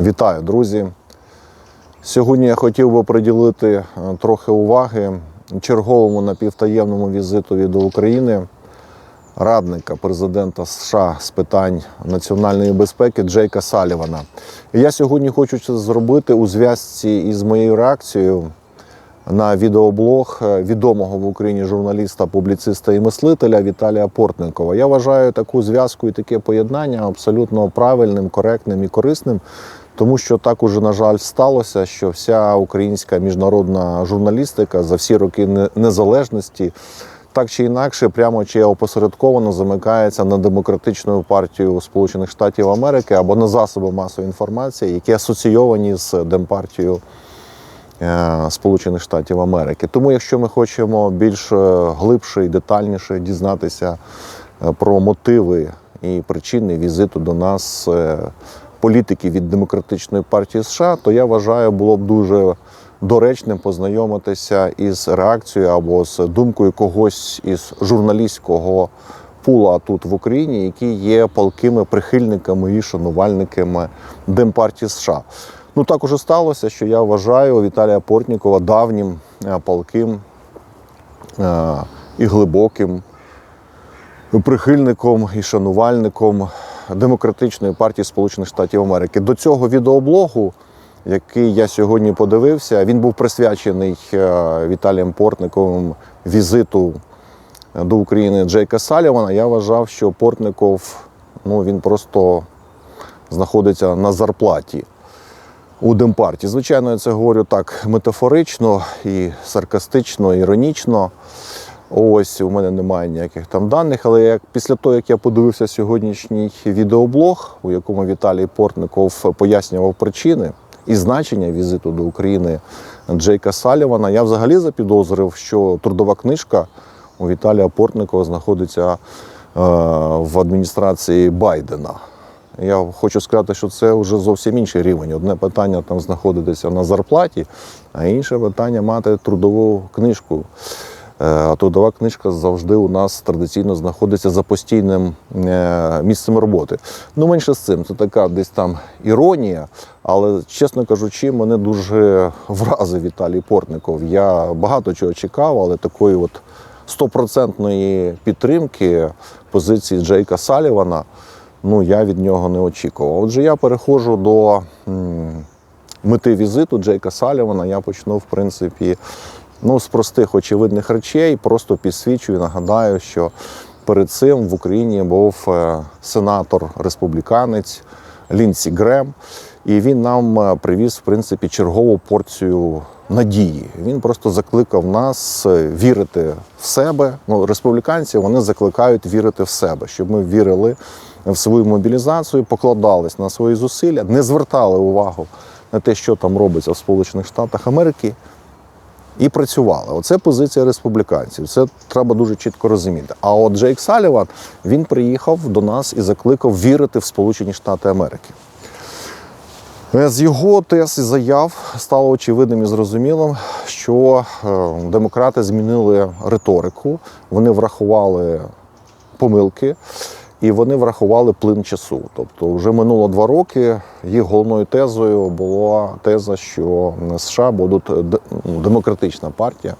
Вітаю, друзі! Сьогодні я хотів би приділити е, трохи уваги черговому напівтаємному візитові до України радника президента США з питань національної безпеки Джейка Салівана. Я сьогодні хочу це зробити у зв'язці із моєю реакцією на відеоблог е, відомого в Україні журналіста, публіциста і мислителя Віталія Портникова. Я вважаю таку зв'язку і таке поєднання абсолютно правильним, коректним і корисним. Тому що так уже, на жаль, сталося, що вся українська міжнародна журналістика за всі роки незалежності так чи інакше, прямо чи опосередковано замикається на демократичну партію Сполучених Штатів Америки або на засоби масової інформації, які асоційовані з демпартією е, Сполучених Штатів Америки. Тому, якщо ми хочемо більш е, глибше і детальніше дізнатися е, про мотиви і причини візиту до нас політиків від демократичної партії США, то я вважаю, було б дуже доречним познайомитися із реакцією або з думкою когось із журналістського пула тут в Україні, які є палкими прихильниками і шанувальниками Демпартії США. Ну так уже сталося, що я вважаю Віталія Портнікова давнім е, палким е, і глибоким прихильником і шанувальником демократичної партії Сполучених Штатів Америки. До цього відеоблогу, який я сьогодні подивився, він був присвячений е, Віталієм Портниковим візиту до України Джейка Салівана. Я вважав, що Портников ну, він просто знаходиться на зарплаті у Демпарті. Звичайно, я це говорю так метафорично і саркастично, іронічно. Ось у мене немає ніяких там даних, але як після того, як я подивився сьогоднішній відеоблог, у якому Віталій Портников пояснював причини і значення візиту до України Джейка Салівана, я взагалі запідозрив, що трудова книжка у Віталія Портникова знаходиться е, в адміністрації Байдена. Я хочу сказати, що це вже зовсім інший рівень. Одне питання там знаходитися на зарплаті, а інше питання мати трудову книжку. Е, А трудова книжка завжди у нас традиційно знаходиться за постійним е, місцем роботи. Ну, менше з цим, це така десь там іронія, але, чесно кажучи, мене дуже вразив Віталій Портников. Я багато чого чекав, але такої от стопроцентної підтримки позиції Джейка Салівана ну, я від нього не очікував. Отже, я переходжу до мети візиту Джейка Салівана. Я почну, в принципі, ну, з простих очевидних речей, просто підсвічую, нагадаю, що перед цим в Україні був е, сенатор-республіканець Лінсі Грем, і він нам е, привіз, в принципі, чергову порцію надії. Він просто закликав нас е, вірити в себе. Ну, республіканці вони закликають вірити в себе, щоб ми вірили в свою мобілізацію, покладались на свої зусилля, не звертали увагу на те, що там робиться в Сполучених Штатах Америки, і працювали. Оце позиція республіканців. Це треба дуже чітко розуміти. А от Джейк Саліван він приїхав до нас і закликав вірити в Сполучені Штати Америки. Е, З його тез і заяв стало очевидним і зрозумілим, що е, демократи змінили риторику, вони врахували помилки і вони врахували плин часу. Тобто, вже минуло два роки. Їх головною тезою була теза, що США будуть е, ну, демократична партія,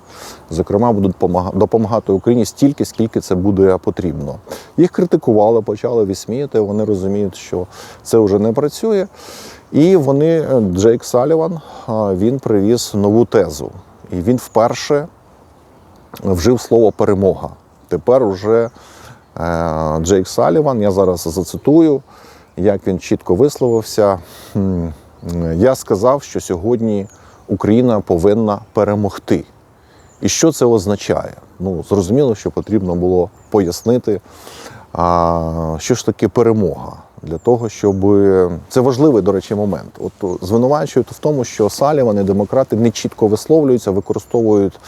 зокрема, будуть допомагати Україні стільки, скільки це буде потрібно. Їх критикували, почали висміяти. Вони розуміють, що це вже не працює. І вони, е, Джейк Саліван, він привіз нову тезу. І він вперше вжив слово перемога. Тепер уже е, Джейк Саліван, я зараз зацитую, як він чітко висловився. Я сказав, що сьогодні Україна повинна перемогти. І що це означає? Ну, зрозуміло, що потрібно було пояснити, що ж таке перемога. Для того, щоб це важливий, до речі, момент. От звинувачують в тому, що Саліван і демократи не чітко висловлюються, використовують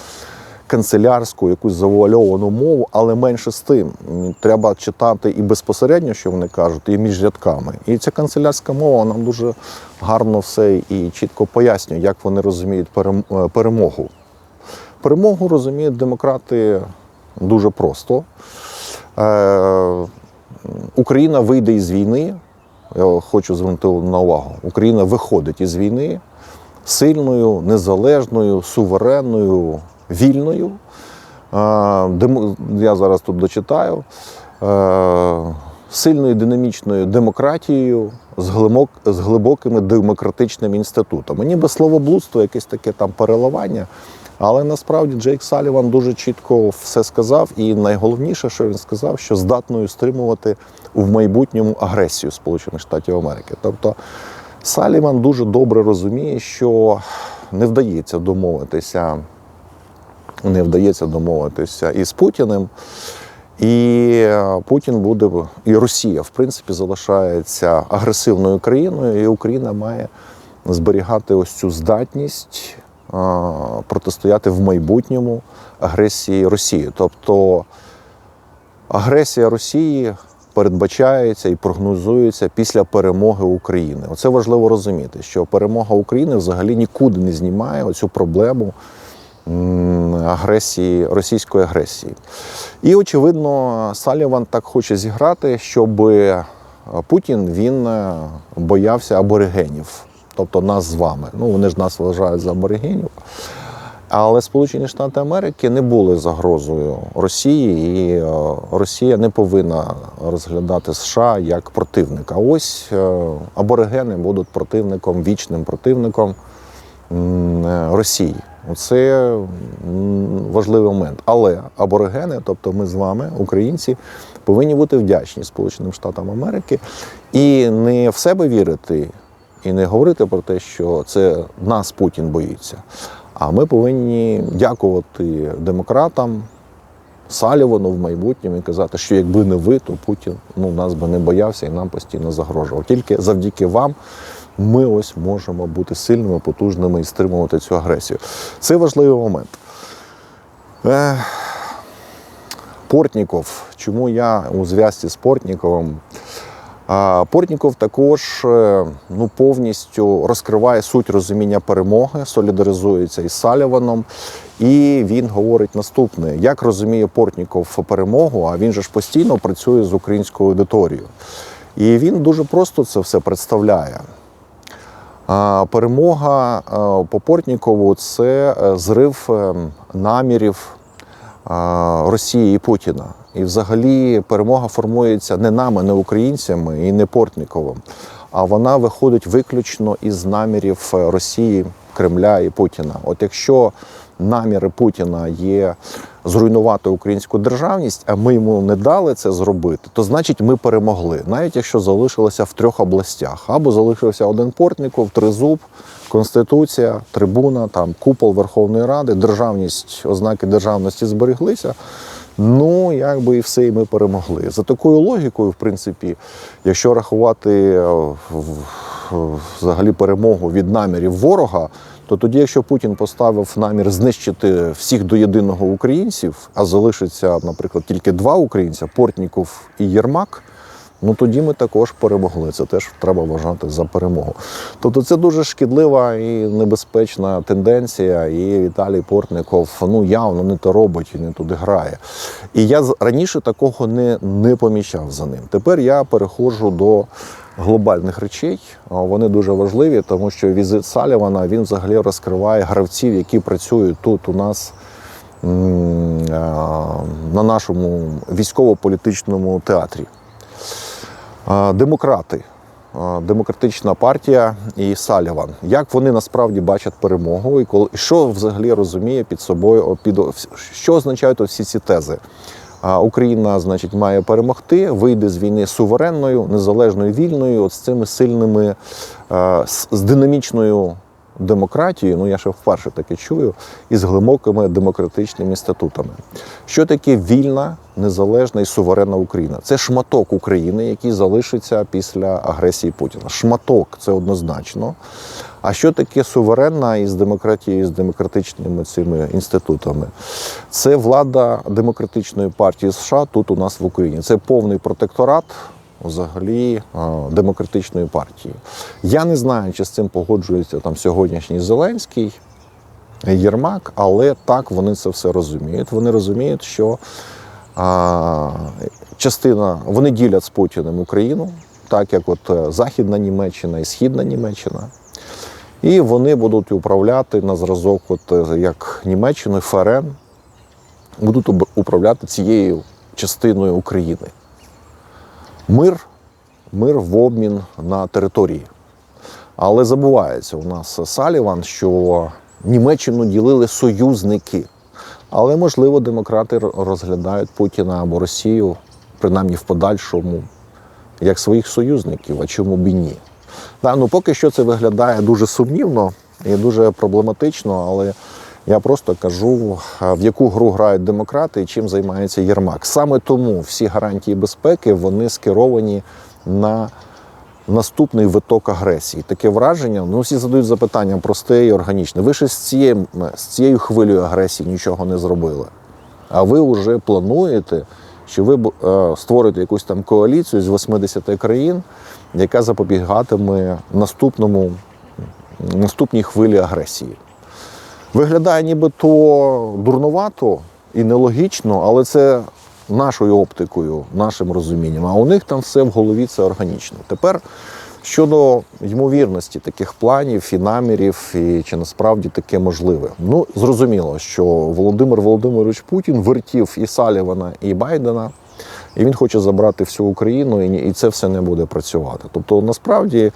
канцелярську якусь завуальовану мову, але менше з тим треба читати і безпосередньо, що вони кажуть, і між рядками. І ця канцелярська мова нам дуже гарно все і чітко пояснює, як вони розуміють е, перемогу. Перемогу розуміють демократи дуже просто. Е, Україна вийде із війни я хочу звернути на увагу, Україна виходить із війни сильною, незалежною, суверенною, вільною. Е, Я зараз тут дочитаю. Е, Сильною динамічною демократією з, глибок, з глибокими демократичними інститутами. Ніби словоблудство, якесь таке там переливання. Але насправді Джейк Саліван дуже чітко все сказав, і найголовніше, що він сказав, що здатною стримувати в майбутньому агресію Сполучених Штатів Америки. Тобто Саліван дуже добре розуміє, що не вдається домовитися, не вдається домовитися із Путіним. І е, Путін буде і Росія, в принципі, залишається агресивною країною, і Україна має зберігати ось цю здатність е, протистояти в майбутньому агресії Росії. Тобто агресія Росії передбачається і прогнозується після перемоги України. Оце важливо розуміти, що перемога України взагалі нікуди не знімає оцю проблему агресії, російської агресії. І, очевидно, Саліван так хоче зіграти, щоб Путін він е, боявся аборигенів, тобто нас з вами. Ну, вони ж нас вважають за аборигенів. Але Сполучені Штати Америки не були загрозою Росії, і е, Росія не повинна розглядати США як противника. Ось е, аборигени будуть противником, вічним противником е, Росії. Це важливий момент. Але аборигени, тобто ми з вами, українці, повинні бути вдячні Сполученим Штатам Америки і не в себе вірити, і не говорити про те, що це нас Путін боїться. А ми повинні дякувати демократам, Салівану в майбутньому і казати, що якби не ви, то Путін ну, нас би не боявся і нам постійно загрожував. Тільки завдяки вам ми ось можемо бути сильними, потужними і стримувати цю агресію. Це важливий момент. Е, Портніков. Чому я у зв'язці з Портніковим? Портніков також е, ну, повністю розкриває суть розуміння перемоги, солідаризується із Саліваном. І він говорить наступне: як розуміє Портніков перемогу, а він же ж постійно працює з українською аудиторією. І він дуже просто це все представляє. Перемога по Портнікову це е, зрив е, намірів Росії і Путіна. І взагалі перемога формується не нами, не українцями і не Портніковим, а вона виходить виключно із намірів е, Росії, Кремля і Путіна. От якщо наміри Путіна є зруйнувати українську державність, а ми йому не дали це зробити, то значить ми перемогли, навіть якщо залишилося в трьох областях, або залишився один Портніков, тризуб, Конституція, трибуна, там купол Верховної Ради, державність, ознаки державності збереглися. Ну, якби і все, і ми перемогли. За такою логікою, в принципі, якщо рахувати е, в- взагалі перемогу від намірів ворога, то тоді, якщо Путін поставив намір знищити всіх до єдиного українців, а залишиться, наприклад, тільки два українця Портніков і Єрмак. Ну тоді ми також перемогли. Це теж треба вважати за перемогу. Тобто це дуже шкідлива і небезпечна тенденція. І Віталій Портников ну явно не то робить і не туди грає. І я раніше такого не, не помічав за ним. Тепер я переходжу до глобальних речей. Вони дуже важливі, тому що візит Салівана він взагалі розкриває гравців, які працюють тут у нас на нашому військово-політичному театрі. Демократи, демократична партія і Саліван. Як вони насправді бачать перемогу, і коли що взагалі розуміє під собою під що означають всі ці тези? Україна, значить, має перемогти, вийде з війни суверенною, незалежною, вільною, от з цими сильними, е, з, динамічною демократією. Ну я ще вперше таке чую, і з глибокими демократичними інститутами. Що таке вільна, незалежна і суверенна Україна? Це шматок України, який залишиться після агресії Путіна. Шматок це однозначно. А що таке суверенна із демократією, з демократичними цими інститутами? Це влада демократичної партії США тут у нас в Україні. Це повний протекторат взагалі демократичної партії. Я не знаю, чи з цим погоджується там сьогоднішній Зеленський. Єрмак, але так вони це все розуміють. Вони розуміють, що а, частина вони ділять з Путіним Україну. так як от е, Західна Німеччина і Східна Німеччина. І вони будуть управляти на зразок, от е, як Німеччиною, ФРН, будуть управляти цією частиною України. Мир, мир в обмін на території. Але забувається у нас Саліван, що Німеччину ділили союзники. Але, можливо, демократи розглядають Путіна або Росію, принаймні в подальшому, як своїх союзників, а чому б і ні. Да, ну, поки що це виглядає дуже сумнівно і дуже проблематично, але я просто кажу, в яку гру грають демократи і чим займається Єрмак. Саме тому всі гарантії безпеки вони скеровані на наступний виток агресії. Таке враження, ну всі задають запитання просте і органічне. Ви ще з цією, з цією хвилею агресії нічого не зробили. А ви вже плануєте, що ви е, створите якусь там коаліцію з 80 країн, яка запобігатиме наступному, наступній хвилі агресії. Виглядає нібито дурнувато і нелогічно, але це нашою оптикою, нашим розумінням. А у них там все в голові це органічно. Тепер щодо ймовірності таких планів і намірів, і чи насправді таке можливе. Ну, зрозуміло, що Володимир Володимирович Путін вертів і Салівана, і Байдена. І він хоче забрати всю Україну, і це все не буде працювати. Тобто, насправді, е,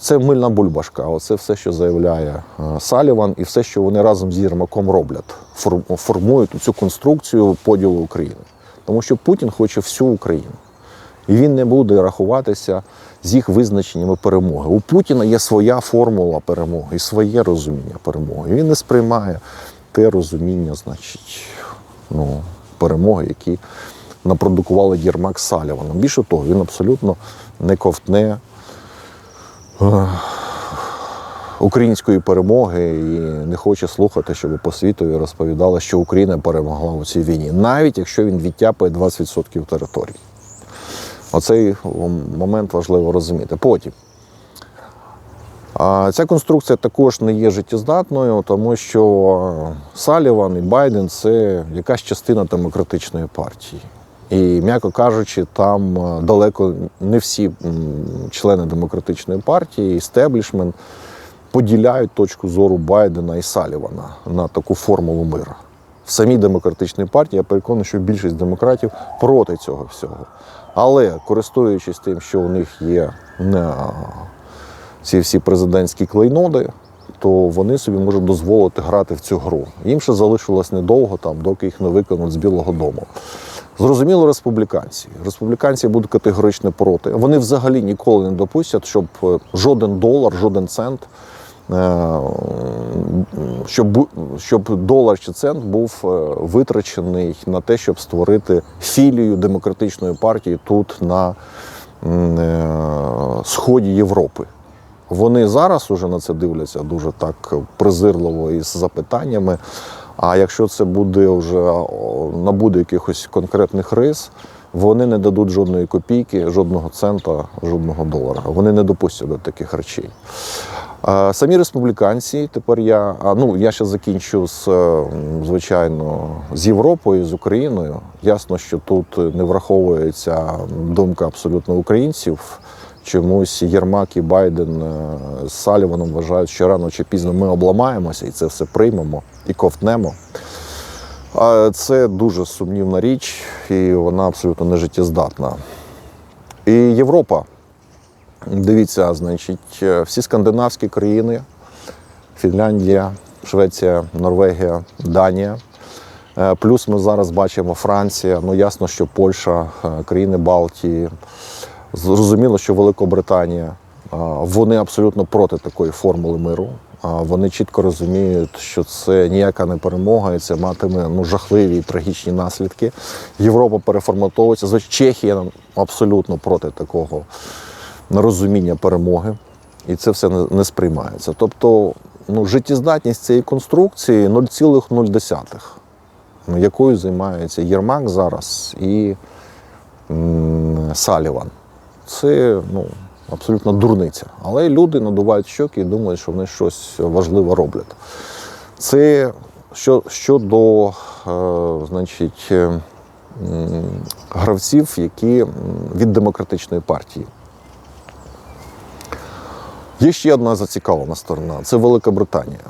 це мильна бульбашка. Оце все, що заявляє е, Саліван, і все, що вони разом з Єрмаком роблять, формують цю конструкцію поділу України. Тому що Путін хоче всю Україну. І він не буде рахуватися з їх визначеннями перемоги. У Путіна є своя формула перемоги і своє розуміння перемоги. І він не сприймає те розуміння, значить, ну, перемоги, які напродукували Єрмак Саліваном. Більше того, він абсолютно не ковтне е, української перемоги і не хоче слухати, щоб по світові розповідали, що Україна перемогла у цій війні, навіть якщо він відтяпає 20% території. Оцей момент важливо розуміти. Потім. Ця конструкція також не є життєздатною, тому що Саліван і Байден це якась частина демократичної партії. І, м'яко кажучи, там е, далеко не всі члени демократичної партії, істеблішмент поділяють точку зору Байдена і Салівана на таку формулу миру. В самій демократичній партії я переконаний, що більшість демократів проти цього всього. Але користуючись тим, що у них є е, ці всі президентські клейноди, то вони собі можуть дозволити грати в цю гру. Їм ще залишилось недовго, там, доки їх не виконуть з Білого Дому. Зрозуміло, республіканці. Республіканці будуть категорично проти. Вони взагалі ніколи не допустять, щоб е, жоден долар, жоден цент, е, щоб, щоб долар чи цент був е, витрачений на те, щоб створити філію демократичної партії тут на сході Європи. Вони зараз уже на це дивляться дуже так презирливо і з запитаннями. А якщо це буде вже набуде якихось конкретних рис, вони не дадуть жодної копійки, жодного цента, жодного долара. Вони не допустять до таких речей. Самі республіканці, тепер я, ну я ще закінчу з е, звичайно з Європою, з Україною. Ясно, що тут не враховується думка абсолютно українців. Чомусь Єрмак і Байден е, з Саліваном вважають, що рано чи пізно ми обламаємося і це все приймемо і ковтнемо. А Це дуже сумнівна річ, і вона абсолютно не життєздатна. І Європа. Дивіться, значить, е, всі скандинавські країни, Фінляндія, Швеція, Норвегія, Данія. Е, Плюс ми зараз бачимо Франція. Ну ясно, що Польща, країни Балтії. Зрозуміло, що Великобританія. Вони абсолютно проти такої формули миру. Вони чітко розуміють, що це ніяка не перемога, і це матиме ну, жахливі і трагічні наслідки. Європа переформатовується. Звичайно, Чехія абсолютно проти такого розуміння перемоги, і це все не сприймається. Тобто, ну, життєздатність цієї конструкції 0,0, ну, якою займається Єрмак зараз і м, Саліван. Це ну, абсолютно дурниця. Але люди надувають щоки і думають, що вони щось важливе роблять. Це що, щодо е, значить, е, гравців, які від демократичної партії. Є ще одна зацікавлена сторона це Велика Британія.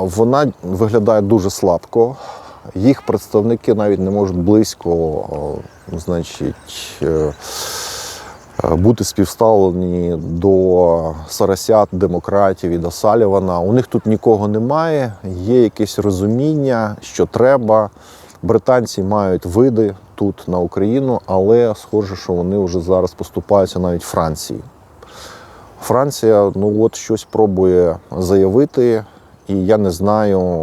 Вона виглядає дуже слабко. Їх представники навіть не можуть близько, значить, е, бути співставлені до Сарасят, демократів і до Салівана. У них тут нікого немає. Є якесь розуміння, що треба. Британці мають види тут на Україну, але схоже, що вони вже зараз поступаються навіть Франції. Франція ну от щось пробує заявити, і я не знаю,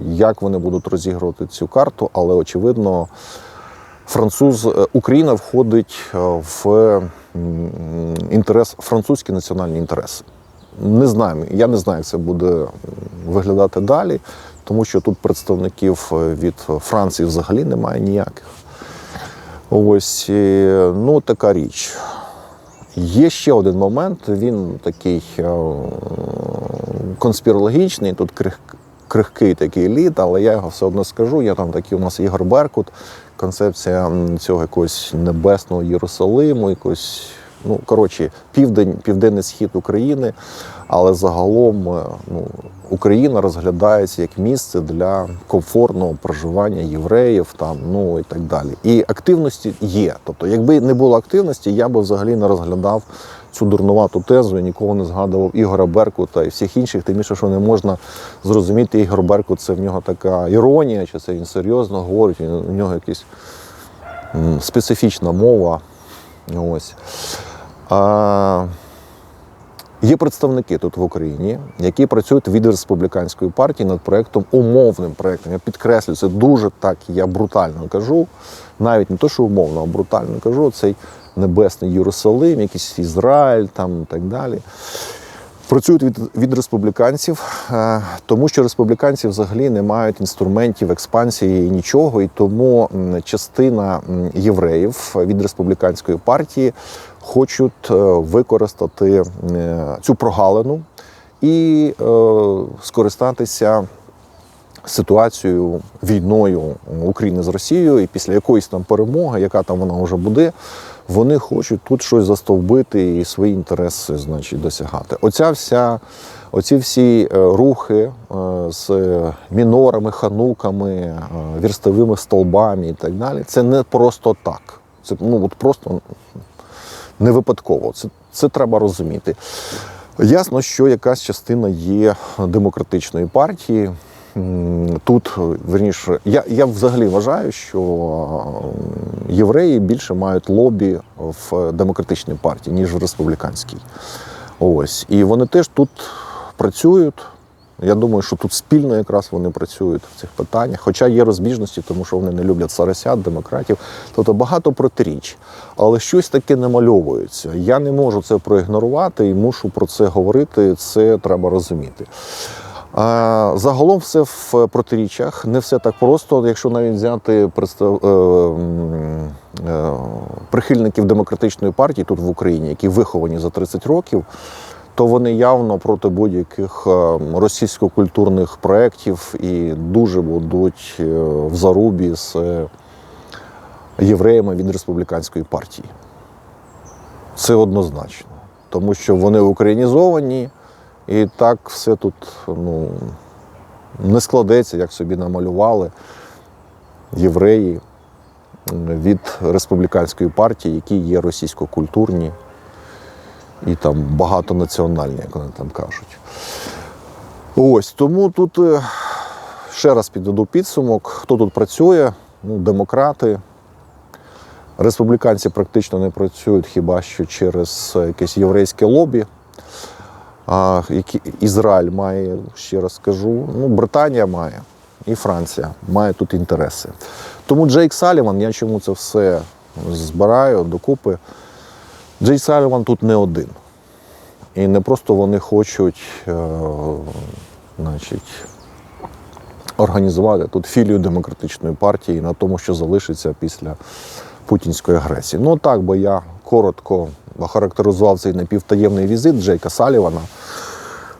як вони будуть розігрувати цю карту, але очевидно, француз е, Україна входить е, в інтерес, французькі національні інтереси. Не знаю, я не знаю, як це буде виглядати далі, тому що тут представників е, від Франції взагалі немає ніяких. Ось ну така річ. Є ще один момент, він такий конспірологічний, тут крих, крихкий такий лід, але я його все одно скажу. Я там такий у нас Ігор Беркут, концепція цього якогось небесного Єрусалиму, якось, ну коротше, південь, південний схід України, але загалом е, ну, Україна розглядається як місце для комфортного проживання євреїв, там, ну і так далі. І активності є. Тобто, якби не було активності, я би взагалі не розглядав цю дурнувату тезу я нікого не згадував Ігора Беркута і всіх інших, тим більше, що не можна зрозуміти, Ігор Беркут це в нього така іронія, чи це він серйозно говорить, у нього якась специфічна мова. Ось. А, Є представники тут в Україні, які працюють від республіканської партії над проектом, умовним проектом. Я підкреслюю, це дуже так, я брутально кажу. Навіть не то, що умовно, а брутально кажу, цей небесний Єрусалим, якийсь Ізраїль там і так далі. Працюють від, від республіканців, е, тому що республіканці взагалі не мають інструментів експансії і нічого, і тому частина євреїв від республіканської партії хочуть е, використати е, цю прогалину і е, скористатися ситуацією війною України з Росією, і після якоїсь там перемоги, яка там вона вже буде, вони хочуть тут щось застовбити і свої інтереси, значить, досягати. Оця вся, оці всі рухи з мінорами, хануками, вірстовими столбами і так далі, це не просто так. Це ну от просто не випадково. Це, це треба розуміти. Ясно, що якась частина є демократичної партії. Тут, верніше, я, я взагалі вважаю, що євреї більше мають лобі в демократичній партії, ніж в республіканській. Ось. І вони теж тут працюють. Я думаю, що тут спільно якраз вони працюють в цих питаннях, хоча є розбіжності, тому що вони не люблять сарасят, демократів. Тобто багато протиріч. Але щось таке намальовується. Я не можу це проігнорувати і мушу про це говорити. Це треба розуміти. Загалом все в протиріччях, не все так просто. Якщо навіть взяти представ... е, е, прихильників демократичної партії тут в Україні, які виховані за 30 років, то вони явно проти будь-яких е, російсько-культурних проєктів і дуже будуть е, в зарубі з е, євреями від республіканської партії. Це однозначно, тому що вони українізовані, і так все тут ну, не складеться, як собі намалювали євреї від республіканської партії, які є російсько-культурні і там багатонаціональні, як вони там кажуть. Ось тому тут е, ще раз підведу підсумок, хто тут працює, ну, демократи. Республіканці практично не працюють хіба що через якесь єврейське лобі. Які Ізраїль має, ще раз скажу, ну, Британія має і Франція має тут інтереси. Тому Джейк Саліван, я чому це все збираю докупи. Джейк Саліван тут не один. І не просто вони хочуть е, значить, організувати тут філію демократичної партії на тому, що залишиться після путінської агресії. Ну так, бо я коротко охарактеризував цей напівтаємний візит Джейка Салівана.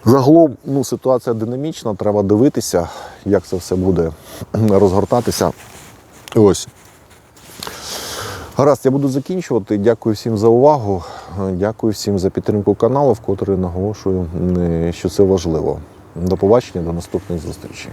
Загалом ну, ситуація динамічна, треба дивитися, як це все буде розгортатися. Ось. Гаразд, я буду закінчувати. Дякую всім за увагу. Дякую всім за підтримку каналу, в котрий наголошую, що це важливо. До побачення, до наступних зустрічей.